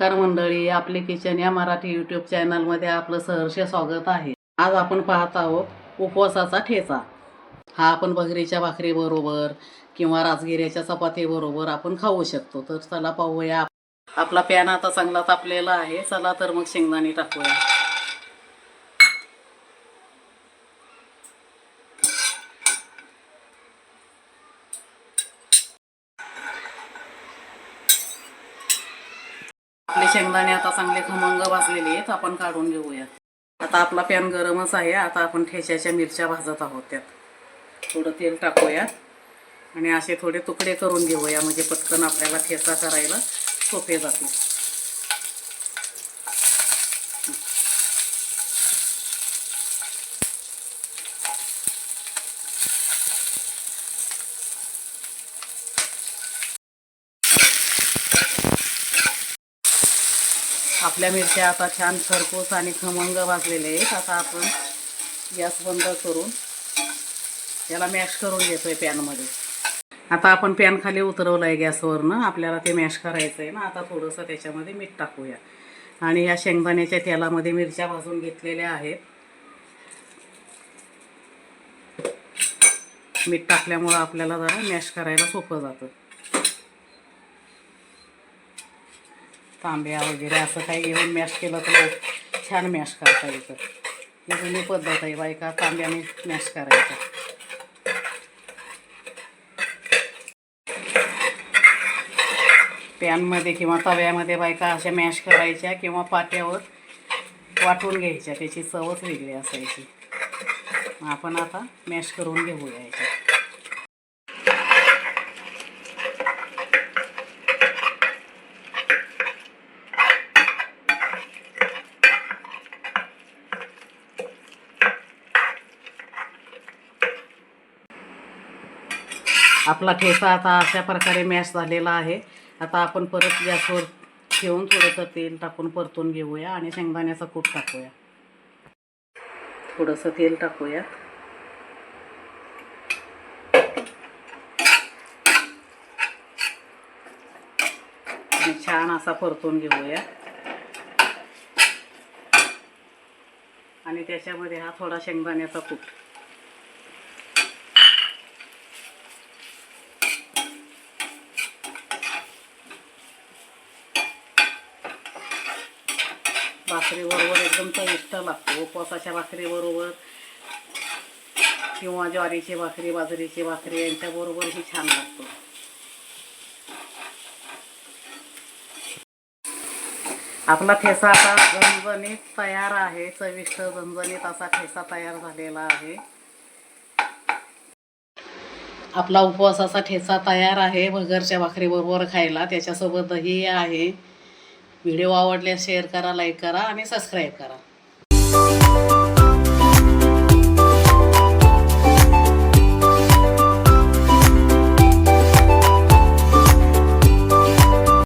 नमस्कार मंडळी आपले किचन या मराठी यूट्यूब चॅनलमध्ये आपलं सहर्ष स्वागत आहे. आज आपण पाहत आहोत उपवासाचा ठेचा. हा आपण बघरीच्या भाकरीबरोबर किंवा राजगिऱ्याच्या चपातीबरोबर आपण खाऊ शकतो. तर चला पाहूया. आपला पॅन आता चांगला तापलेला आहे. चला तर मग शेंगदाणे टाकूया. आपले शेंगदाणे आता चांगले खमंग भाजलेले आहेत आपण काढून घेऊया. आता आपला पॅन गरमच आहे आता आपण ठेच्याच्या मिरच्या भाजत आहोत त्यात. थोडं तेल टाकूया आणि असे थोडे तुकडे करून घेऊया म्हणजे पटकन आपल्याला ठेचा करायला सोपे जातील. आपल्या मिरच्या आता छान खरपूस आणि खमंग भाजलेले आहेत. आता आपण गॅस बंद करून याला मॅश करून घेतोय पॅनमध्ये. आता आपण पॅन खाली उतरवलं आहे गॅसवरनं. आपल्याला ते मॅश करायचं आहे ना. आता थोडंसं त्याच्यामध्ये मीठ टाकूया. आणि या शेंगदाण्याच्या तेलामध्ये मिरच्या भाजून घेतलेल्या आहेत. मीठ टाकल्यामुळं आपल्याला जरा मॅश करायला सोपं जातं. तांब्या वगैरे असं काही घेऊन मॅश केलं तर छान मॅश करता येतं. म्हणजे ही जुनी पद्धत आहे बायका तांब्याने मॅश करायचं. पॅनमध्ये किंवा तव्यामध्ये बायका अशा मॅश करायच्या किंवा पाट्यावर वाटून घ्यायच्या. त्याची चवच वेगळी असायची. आपण आता मॅश करून घेऊया याच्या आपला ठेचा आता अशा प्रकारे मॅश झालेला आहे. आता आपण परत गॅसवर ठेवून थोडंसं तेल टाकून परतून घेऊया आणि शेंगदाण्याचा कूट टाकूया. थोडंसं तेल टाकूया आणि छान असा परतून घेऊया. आणि त्याच्यामध्ये हा थोडा शेंगदाण्याचा कूट भाकरीबरोबर एकदम चविष्ट लागतो. उपवासाच्या भाकरीबरोबर किंवा ज्वारीची भाकरी बाजरीची भाकरी यांच्याबरोबरही छान लागतो. आपला ठेसा आता झणझणीत तयार आहे. चविष्ट झणझणीत असा ठेसा तयार झालेला आहे. आपला उपवासाचा ठेचा तयार आहे. भगरच्या भाकरीबरोबर खायला त्याच्यासोबत दही आहे. व्हिडिओ आवडल्यास शेअर करा लाईक करा आणि सबस्क्राईब करा.